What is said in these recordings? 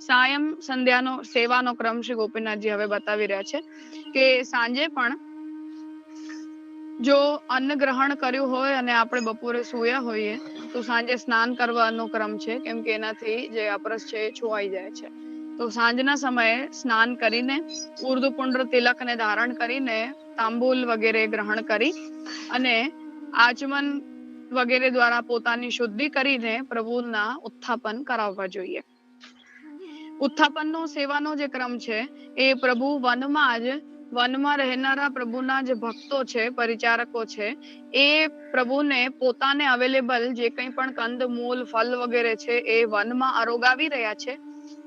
સાયમ સંધ્યાનો સેવાનો ક્રમ શ્રી ગોપીનાથજી હવે બતાવી રહ્યા છે કે સાંજે પણ જો અન્ન ગ્રહણ કર્યું હોય અને આપણે બપોરે સૂયા હોઈએ, તો સાંજે સ્નાન કરવાનો ક્રમ છે, કેમ કે એનાથી જે અપરસ છે એ છુવાઈ જાય છે. તો સાંજના સમયે સ્નાન કરીને ઉર્દુપુંડ્ર તિલકને ધારણ કરીને તાંબુલ વગેરે ગ્રહણ કરી અને આચમન વગેરે દ્વારા પોતાની શુદ્ધિ કરીને પ્રભુના ઉત્થાપન કરાવવા જોઈએ. ઉત્થાપનનો સેવાનો જે ક્રમ છે, એ પ્રભુ વનમાં જ, વનમાં રહેનારા પ્રભુના જે ભક્તો છે, પરિચારકો છે, એ પ્રભુને પોતાને અવેલેબલ જે કંઈ પણ કંદ મૂળ ફલ વગેરે છે, એ વનમાં આરોગાવી રહ્યા છે,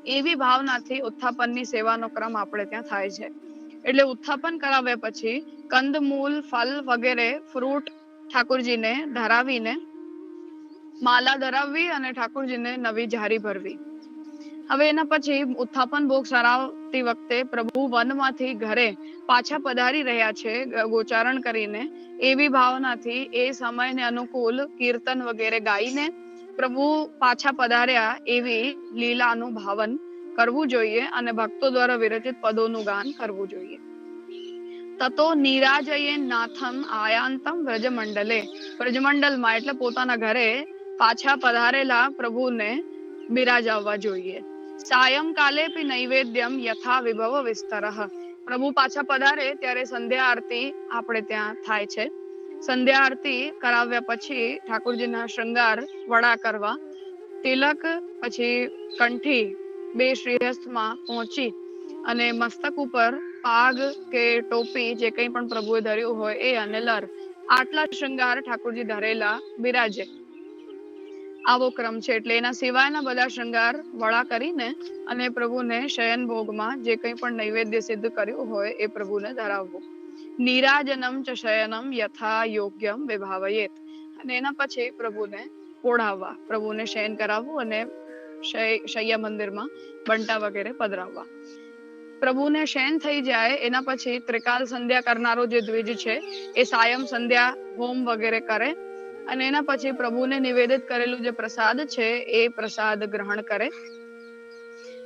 એવી ભાવનાથી ઉત્થાપનની સેવાનો ક્રમ આપણે ત્યાં થાય છે. એટલે ઉત્થાપન કરાવ્યા પછી કંદ ફળ વગેરે, ફ્રૂટ ઠાકોરજીને ધરાવીને માલા ધરાવવી અને ઠાકોરજીને નવી જારી ભરવી. હવે એના પછી ઉત્થાપન ભોગ સરાવતી વખતે પ્રભુ વનમાંથી ઘરે પાછા પધારી રહ્યા છે ગોચારણ કરીને. એવી ભાવનાથી એ સમયને અનુકૂળ કીર્તન વગેરે ગાઈને પ્રભુ પાછા પધાર્યા એવી લીલાનું ભાવન કરવું જોઈએ અને ભક્તો દ્વારા વિરચિત પદોનું ગાન કરવું જોઈએ. તતો નીરાજયે નાથમ આયાંતમ વ્રજમંડલે. વ્રજમંડલમાં એટલે પોતાના ઘરે પાછા પધારેલા પ્રભુને બિરાજાવવા જોઈએ. સાયંકાલે પી નૈવેદ્યમ યથા વિભવ વિસ્તરઃ. પ્રભુ પાછા પધારે ત્યારે સંધ્યા આરતી આપણે ત્યાં થાય છે. સંધ્યા આરતી કરાવ્યા પછી ઠાકોરજીના શૃંગાર વડા કરવા. તિલક, પછી કંઠી બે શ્રીહસ્તમાં પહોંચી અને મસ્તક ઉપર પાગ કે ટોપી જે કંઈ પણ પ્રભુએ ધર્યું હોય એ અને લર આટલા શૃંગાર ઠાકોરજી ધરેલા બિરાજે. આવો ક્રમ છે એટલે એના સિવાયના બધા શૃંગાર વળા કરીને અને પ્રભુને શયન ભોગમાં જે કંઈ પણ નૈવેદ્ય સિદ્ધ કર્યું હોય એ પ્રભુને ધરાવવું. નિરાજનમ ચ શયનમ યથા યોગ્યમ વિભાવયેત. અને એના પછી પ્રભુને ઓઢાવવા, પ્રભુને શયન કરાવવું અને શય- મંદિરમાં બંટા વગેરે પધરાવવા. પ્રભુને શયન થઈ જાય એના પછી ત્રિકાલ સંધ્યા કરનારો જે દ્વિજ છે, એ સાયમ સંધ્યા, હોમ વગેરે કરે અને એના પછી પ્રભુને નિવેદિત કરેલું જે પ્રસાદ છે, એ પ્રસાદ ગ્રહણ કરે.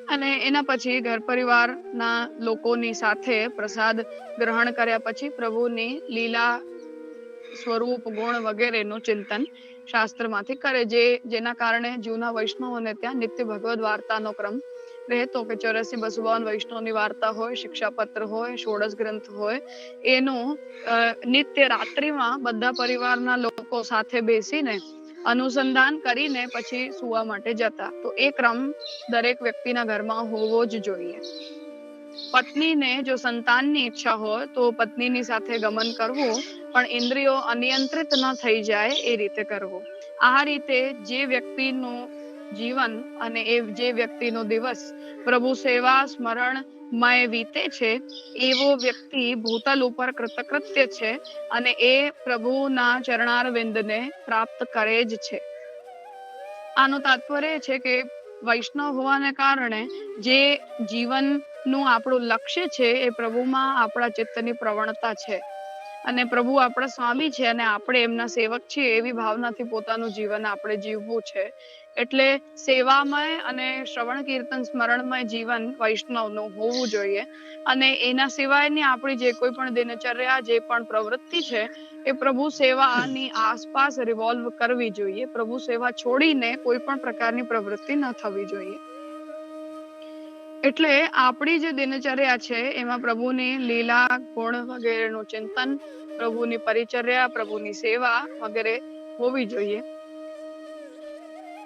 અને એના પછી ઘર પરિવારના લોકોની સાથે પ્રસાદ ગ્રહણ કર્યા પછી પ્રભુની લીલા સ્વરૂપ, ગુણ વગેરેનું ચિંતન શાસ્ત્રમાંથી કરે જે જેના કારણે જૂના વૈષ્ણવોને ત્યાં નિત્ય ભગવદ વાર્તાનો ક્રમ રહેતો કે ચોરાસી બસો વૈષ્ણવની વાર્તા હોય, શિક્ષાપત્ર હોય, ષોડશ ગ્રંથ હોય, એનું નિત્ય રાત્રિમાં બધા પરિવારના લોકો સાથે બેસીને અનુસંધાન કરીને પછી સુવા માટે જતા. તો એ ક્રમ દરેક વ્યક્તિના ઘરમાં હોવો જ જોઈએ. પત્નીને જો સંતાનની ઈચ્છા હોય તો પત્નીની સાથે ગમન કરવું, પણ ઇન્દ્રિયો અનિયંત્રિત ન થઈ જાય એ રીતે કરવું. આ રીતે જે વ્યક્તિનું જીવન અને એ જે વ્યક્તિનો દિવસ પ્રભુ સેવા, સ્મરણ, મય વીતે છે, એવો વ્યક્તિ ભૂતલ ઉપર કૃતકૃત્ય છે અને એ પ્રભુના ચરણારવિંદને પ્રાપ્ત કરે જ છે. આનું તાત્પર્ય છે કે વૈષ્ણવ હોવાને કારણે જે જીવનનું આપણું લક્ષ્ય છે એ પ્રભુમાં આપણા ચિત્તની પ્રવણતા છે. અને પ્રભુ આપણા સ્વામી છે અને આપણે એમના સેવક છીએ એવી ભાવનાથી પોતાનું જીવન આપણે જીવવું છે. એટલે સેવામય અને શ્રવણ કીર્તન સ્મરણમય જીવન વૈષ્ણવનું હોવું જોઈએ. અને એના સિવાયની આપણી જે કોઈ પણ દિનચર્યા, જે પણ પ્રવૃત્તિ છે, એ પ્રભુ સેવાની આસપાસ રિવોલ્વ કરવી જોઈએ. પ્રભુ સેવા છોડીને કોઈ પણ પ્રકારની પ્રવૃત્તિ ન થવી જોઈએ. એટલે આપણી જે દિનચર્યા છે, એમાં પ્રભુની લીલા ગુણ વગેરેનું ચિંતન, પ્રભુની પરિચર્યા, પ્રભુની સેવા વગેરે હોવી જોઈએ.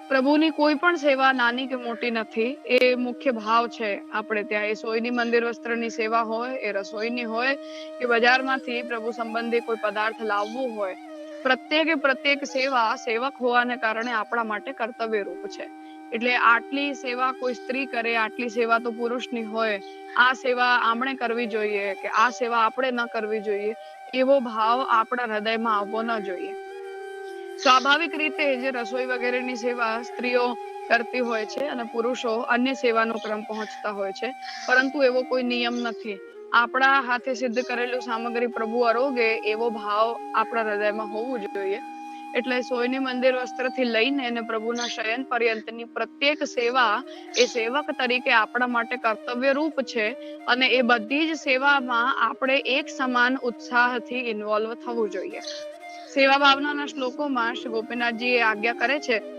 પ્રભુની કોઈ પણ સેવા નાની કે મોટી નથી, એ મુખ્ય ભાવ છે આપણે ત્યાં. એ સોયની મંદિર વસ્ત્રની સેવા હોય, એ રસોઈની હોય, કે બજારમાંથી પ્રભુ સંબંધી કોઈ પદાર્થ લાવવું હોય. પ્રત્યેકે પ્રત્યેક સેવા સેવક હોવાને કારણે આપણા માટે કર્તવ્ય રૂપ છે. એટલે આટલી સેવા કોઈ સ્ત્રી કરે, આટલી સેવા તો પુરુષની હોય. આ સેવા આપણે કરવી જોઈએ કે આ સેવા આપણે ન કરવી જોઈએ, એવો ભાવ આપણા હૃદયમાં આવવો ન જોઈએ. સ્વાભાવિક રીતે જે રસોઈ વગેરેની સેવા સ્ત્રીઓ કરતી હોય છે અને પુરુષો અન્ય સેવાનો ક્રમ પહોંચતા હોય છે, પરંતુ એવો કોઈ નિયમ નથી. આપણા હાથે સિદ્ધ કરેલું સામગ્રી પ્રભુ અરોગે, એવો ભાવ આપણા હૃદયમાં હોવું જોઈએ. એટલે સોયની મંદિર વસ્ત્રથી લઈને અને પ્રભુના શયન પર્યંતની પ્રત્યેક સેવા એ સેવક તરીકે આપણા માટે કર્તવ્ય રૂપ છે અને એ બધી જ સેવામાં આપણે એક સમાન ઉત્સાહથી ઇન્વોલ્વ થવું જોઈએ. સેવા ભાવનાના શ્લોકોમાં શ્રી ગોપીનાથજી એ આજ્ઞા કરે છે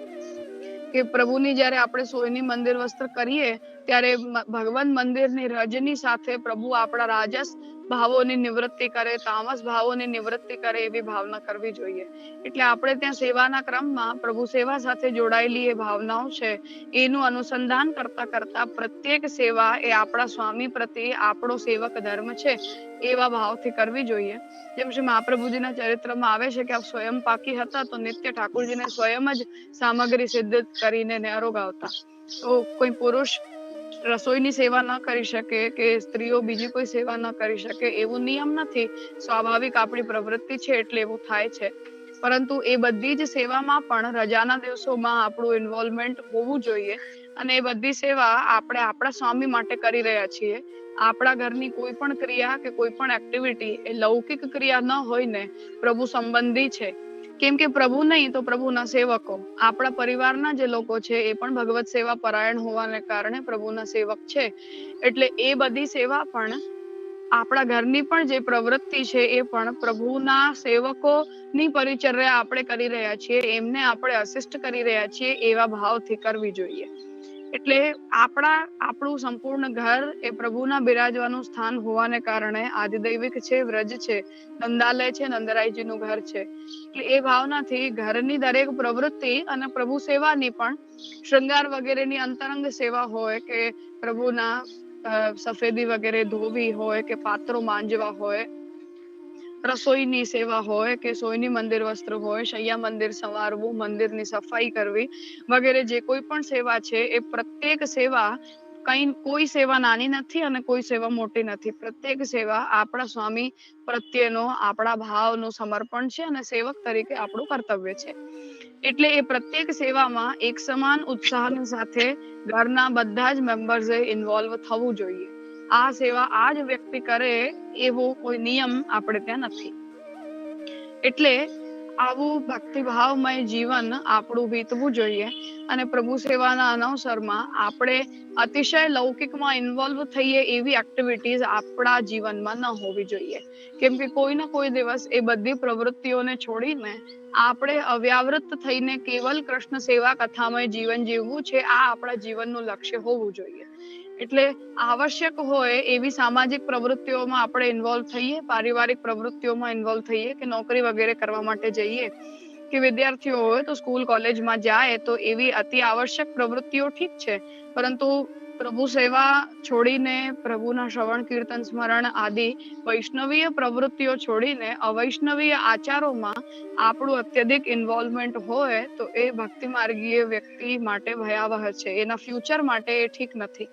કે પ્રભુની જ્યારે આપણે સોયની મંદિર વસ્ત્ર કરીએ, ત્યારે ભગવાન મંદિરની રજની સાથે પ્રભુ આપણા રાજસ ભાવોની નિવૃત્તિ કરે, તામસ ભાવોની નિવૃત્તિ કરે એવી ભાવના કરવી જોઈએ. એટલે આપણે ત્યાં સેવાના ક્રમમાં પ્રભુ સેવા સાથે જોડાયેલી એ ભાવનાઓ છે, એનું અનુસંધાન કરતા કરતા પ્રત્યેક સેવા એ આપણા સ્વામી પ્રત્યે આપણો સેવક ધર્મ છે. એવા ભાવથી કરવી જોઈએ. જેમ શ્રી મહાપ્રભુજીના ચરિત્રમાં આવે છે કે આપ સ્વયં પાકી હતા તો નિત્ય ઠાકોરજીને સ્વયં જ સામગ્રી સિદ્ધ કરીને ને ગાવતા તો કોઈ પુરુષ રસોઈની સેવા ન કરી શકે કે સ્ત્રીઓ બીજી કોઈ સેવા ન કરી શકે એવું નિયમ નથી, સ્વાભાવિક આપણી પ્રવૃત્તિ છે એટલે એવું થાય છે. પરંતુ એ બધી જ સેવામાં પણ રજાના દિવસોમાં આપણું ઇન્વોલ્વમેન્ટ હોવું જોઈએ. અને એ બધી સેવા આપણે આપણા સ્વામી માટે કરી રહ્યા છીએ. આપણા ઘરની કોઈ પણ ક્રિયા કે કોઈ પણ એક્ટિવિટી એ લૌકિક ક્રિયા ન હોય ને, પ્રભુ સંબંધી છે. કેમ કે પ્રભુ નહીં તો પ્રભુના સેવકો. આપણા પરિવારના જે લોકો છે એ પણ ભગવત સેવા પરાયણ હોવાને કારણે પ્રભુના સેવક છે. એટલે એ બધી સેવા પણ આપણા ઘરની પણ જે પ્રવૃત્તિ છે એ પણ પ્રભુના સેવકોની પરિચર્યા આપણે કરી રહ્યા છીએ. એમને આપણે અસિસ્ટ કરી રહ્યા છીએ એવા ભાવથી કરવી જોઈએ. એટલે આપણા, આપણું સંપૂર્ણ ઘર એ પ્રભુના બિરાજવાનું સ્થાન હોવાને કારણે આદિદૈવિક છે, વ્રજ છે, નંદાલય છે, નંદરાયજીનું ઘર છે. એટલે એ ભાવનાથી ઘરની દરેક પ્રવૃત્તિ અને પ્રભુ સેવાની પણ શૃંગાર વગેરેની અંતરંગ સેવા હોય કે પ્રભુના સફેદી વગેરે ધોવી હોય કે પાત્રો માંજવા હોય રસોઈની સેવા હોય કે સોયની મંદિર વસ્ત્ર હોય, શૈયા મંદિર સંવારવું, મંદિરની સફાઈ કરવી વગેરે જે કોઈ પણ સેવા છે, એ પ્રત્યેક સેવા કઈ કોઈ સેવા નાની નથી અને કોઈ સેવા મોટી નથી. પ્રત્યેક સેવા આપણા સ્વામી પ્રત્યેનો, આપણા ભાવનો સમર્પણ છે અને સેવક તરીકે આપણું કર્તવ્ય છે. એટલે એ પ્રત્યેક સેવામાં એક સમાન ઉત્સાહની સાથે ઘરના બધા જ મેમ્બર્સે ઇન્વોલ્વ થવું જોઈએ. આ સેવા આ જ વ્યક્તિ કરે એવો કોઈ નિયમ આપણે ત્યાં નથી. એટલે આવું ભક્તિભાવમય જીવન આપણું વીતવું જોઈએ. અને પ્રભુ સેવાના અનવસરમાં આપણે અતિશય લૌકિકમાં ઇન્વોલ્વ થઈએ એવી એક્ટિવિટીઝ આપણા જીવનમાં ન હોવી જોઈએ. કેમ કે કોઈ ને કોઈ દિવસ એ બધી પ્રવૃત્તિઓને છોડીને આપણે અવ્યાવૃત થઈને કેવલ કૃષ્ણ સેવા કથામય જીવન જીવવું છે, આ આપણા જીવનનું લક્ષ્ય હોવું જોઈએ. એટલે આવશ્યક હોય એવી સામાજિક પ્રવૃત્તિઓમાં આપણે ઇન્વોલ્વ થઈએ, પારિવારિક પ્રવૃત્તિઓમાં ઇન્વોલ્વ થઈએ કે નોકરી વગેરે કરવા માટે જઈએ કે વિદ્યાર્થીઓ હોય તો સ્કૂલ કોલેજમાં જાય તો એવી અતિ આવશ્યક પ્રવૃત્તિઓ ઠીક છે. પરંતુ પ્રભુ સેવા છોડીને, પ્રભુના શ્રવણ, કીર્તન, સ્મરણ આદિ વૈષ્ણવીય પ્રવૃત્તિઓ છોડીને, અવૈષ્ણવીય આચારોમાં આપણું અત્યધિક ઇન્વોલ્વમેન્ટ હોય તો એ ભક્તિ માર્ગીય વ્યક્તિ માટે ભયાવહ છે. એના ફ્યુચર માટે એ ઠીક નથી.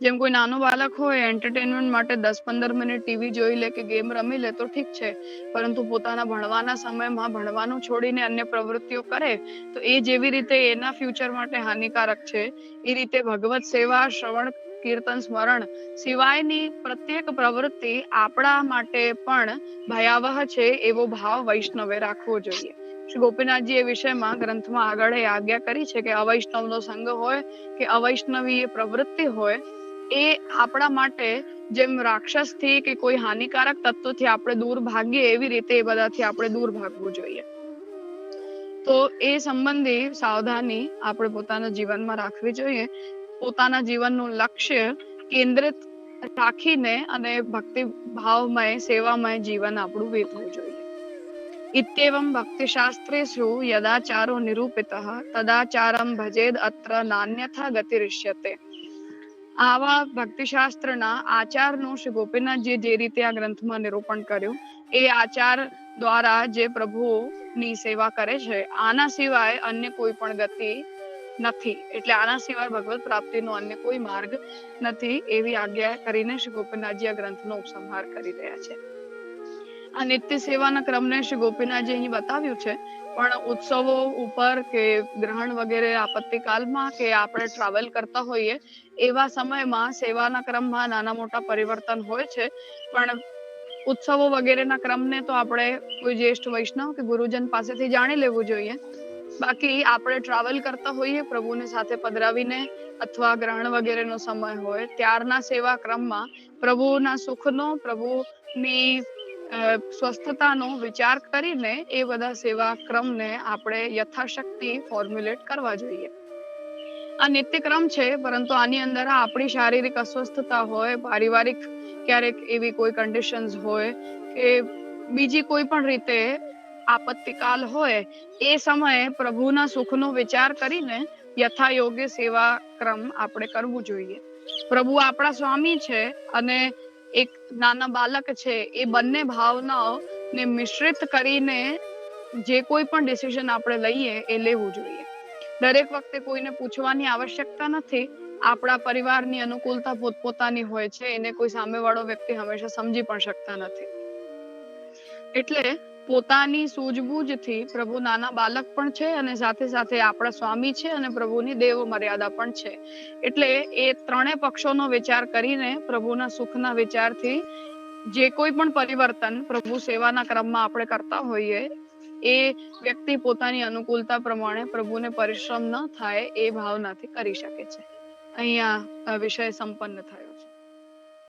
જેમ કોઈ નાનો બાળક હોય એન્ટરટેનમેન્ટ માટે દસ પંદર મિનિટ ટીવી જોઈ લે કે ગેમ રમી લે તો ઠીક છે. પરંતુ પોતાના ભણવાના સમયમાં ભણવાનું છોડીને અન્ય પ્રવૃત્તિઓ કરે, તો એ જેવી રીતે એના ફ્યુચર માટે હાનિકારક છે. એ રીતે ભગવત સેવા, શ્રવણ, કીર્તન, સ્મરણ સિવાયની પ્રત્યેક પ્રવૃત્તિ આપણા માટે પણ ભયાવહ છે એવો ભાવ વૈષ્ણવે રાખવો જોઈએ. શ્રી ગોપીનાથજી એ વિષયમાં ગ્રંથમાં આગળ એ આજ્ઞા કરી છે કે અવૈષ્ણવનો સંગ હોય કે અવૈષ્ણવીય પ્રવૃત્તિ હોય એ આપણા માટે જેમ રાક્ષસથી કે કોઈ હાનિકારક તત્વથી આપણે દૂર ભાગીએ, એવી રીતે એ બધાથી આપણે દૂર ભાગવું જોઈએ. તો એ સંબંધી સાવધાની આપણે પોતાના જીવનમાં રાખવી જોઈએ. પોતાના જીવનનું લક્ષ્ય કેન્દ્રિત રાખીને અને ભક્તિ ભાવમય સેવામય જીવન આપણું વેતવું જોઈએ. ઇત્યેવમ ભક્તિશાસ્ત્રેષુ યદાચારો નિરૂપિતઃ, તદાચારમ ભજેદ અત્ર નાન્યથા ગતિરિષ્યતે. આવા ભક્તિશાસ્ત્રના આચારનું શ્રી ગોપીનાથજી જે રીતે આ ગ્રંથમાં નિરૂપણ કર્યું, એ આચાર દ્વારા જે પ્રભુની સેવા કરે છે, આના સિવાય અન્ય કોઈ પણ ગતિ નથી. એટલે આના સિવાય ભગવત પ્રાપ્તિનો અન્ય કોઈ માર્ગ નથી એવી આજ્ઞા કરીને શ્રી ગોપીનાથજી આ ગ્રંથનો ઉપસંહાર કરી રહ્યા છે. આ નિત્ય સેવાના ક્રમને શ્રી ગોપીનાથજી અહીં બતાવ્યું છે. પણ ઉત્સવો ઉપર કે ગ્રહણ વગેરે આપત્તિકાલમાં કે આપણે ટ્રાવેલ કરતા હોઈએ, એવા સમયમાં સેવાના ક્રમમાં નાના મોટા પરિવર્તન હોય છે. પણ ઉત્સવો વગેરેના ક્રમને તો આપણે કોઈ જ્યેષ્ઠ વૈષ્ણવ કે ગુરુજન પાસેથી જાણી લેવું જોઈએ. બાકી આપણે ટ્રાવેલ કરતા હોઈએ, પ્રભુને સાથે પધરાવીને અથવા ગ્રહણ વગેરેનો સમય હોય, ત્યારના સેવા ક્રમમાં પ્રભુના સુખનો, પ્રભુની સ્વસ્થતાનો વિચાર કરીને એ બધા સેવા ક્રમને આપણે યથાશક્તિ ફોર્મ્યુલેટ કરવા જોઈએ. આ નિત્યક્રમ છે, પરંતુ આની અંદર આપણી શારીરિક અસ્વસ્થતા હોય, પારિવારિક ક્યારેક એવી કોઈ કન્ડિશન્સ હોય કે બીજી કોઈ પણ રીતે આપત્તિકાલ હોય, એ સમયે પ્રભુના સુખનો વિચાર કરીને યથા યોગ્ય સેવા ક્રમ આપણે કરવું જોઈએ. પ્રભુ આપણા સ્વામી છે અને એક નાના બાલક છે, એ બંને ભાવનાઓ ને મિશ્રિત કરીને જે કોઈ પણ ડિસિઝન આપણે લઈએ, એ લેવું જોઈએ. દરેક વખતે કોઈને પૂછવાની આવશ્યકતા નથી. આપણા પરિવારની અનુકૂળતા પોતપોતાની હોય છે, એને કોઈ સામેવાળો વ્યક્તિ હંમેશા સમજી પણ શકતા નથી. એટલે પોતાની સૂઝબૂઝથી પ્રભુ નાના બાલક પણ છે અને સાથે સાથે આપણા સ્વામી છે અને પ્રભુની દેવ મર્યાદા પણ છે. એટલે એ ત્રણેય પક્ષોનો વિચાર કરીને પ્રભુના સુખના વિચારથી જે કોઈ પણ પરિવર્તન પ્રભુ સેવાના ક્રમમાં આપણે કરતા હોઈએ, એ વ્યક્તિ પોતાની અનુકૂળતા પ્રમાણે પ્રભુને પરિશ્રમ ન થાય એ ભાવનાથી કરી શકે છે. અહીંયા વિષય સંપન્ન થયો છે.